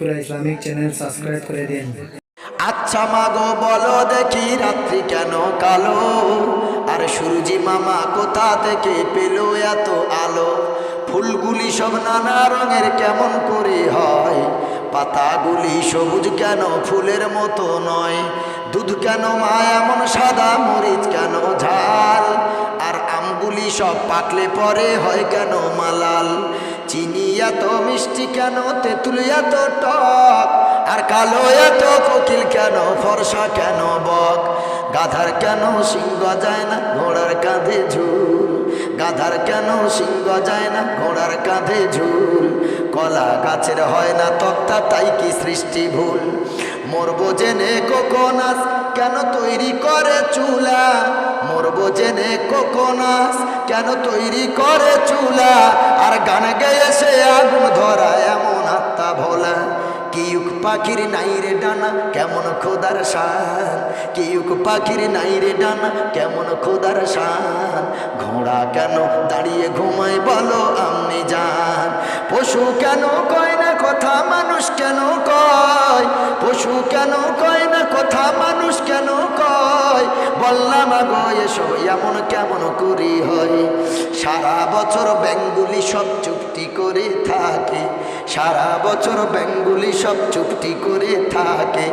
পুরো Islamic channel subscribe করে দিন। আচ্ছা মাগো বলো দেখি রাত্রি কেন কালো? আর সূর্যি মামা কোথা থেকে পেল এত আলো? ফুলগুলি সব নানা রঙের কেমন করে হয়? পাতাগুলি সবুজ কেন ফুলের মতো নয়? দুধ কেন মা এমন সাদা, মরিচ কেন ঝাল? আর আমগুলি সব পাকলে পরে হয় কেন মালাল? চিনি এত মিষ্টি কেন? তেঁতুল এত টক। আর কালো এত কোকিল কেন? ফর্সা কেন বক? গাধার কেন সিংহ যায় না? ঘোড়ার কাঁধে ঝুল। গাধার কেন সিংহ যায় না? ঘোড়ার কাঁধে ঝুল। কলা গাছের হয় না তক্তা, তাই কি সৃষ্টি ভুল? মরবো জেনে কোকোনাস, কেন তৈরি করে চুলা? মরবো জেনে কোকোনাস, কেন তৈরি করে চুলা? আর গান গেয়ে সে আগুন ধরা এমন আত্মা ভোলা। কিউক পাখির নাই রে ডানা, কেমন খোদার শান? কিউক পাখির নাই রে ডানা, কেমন খোদার শান? ঘোড়া কেন দাঁড়িয়ে ঘুমায় বলো আমি যান পশু কেন কয় বললাম গো এসব এমন কেমন করি হয়? সারা বছর ব্যাঙ্গুলি সব চুক্তি করে থাকে। সারা বছর ব্যাঙ্গুলি সব চুক্তি করে থাকে।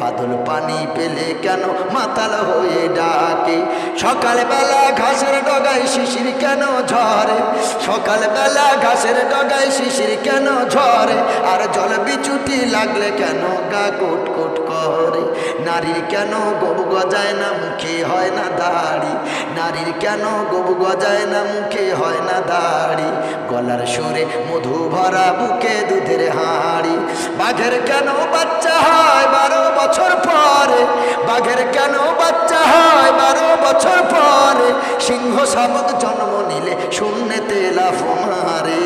বাদল পানি পেলে কেন মাতাল হয়ে ডাকে? সকালবেলা ঘাসের ডগায় শিশির কেন ঝরে? সকালবেলা ঘাসের ডগায় শিশির কেন ঝরে? আর জল বিচুটি লাগলে কেন গা কোট কোট করে? নারীর কেন গবু গজায় না? মুখে হয় না দাড়ি। নারীর কেন গোব গজায় না? মুখে হয় না দাড়ি। গলার সুরে মধু ভরা বুকে দুধের হাঁড়ি। বাঘের কেন বাচ্চা হয় বারো বছর পরে? বাঘের কেন বাচ্চা হয় বারো বছর পরে? সিংহ শাবক জন্ম নিলে শূন্যতে লাফ মারে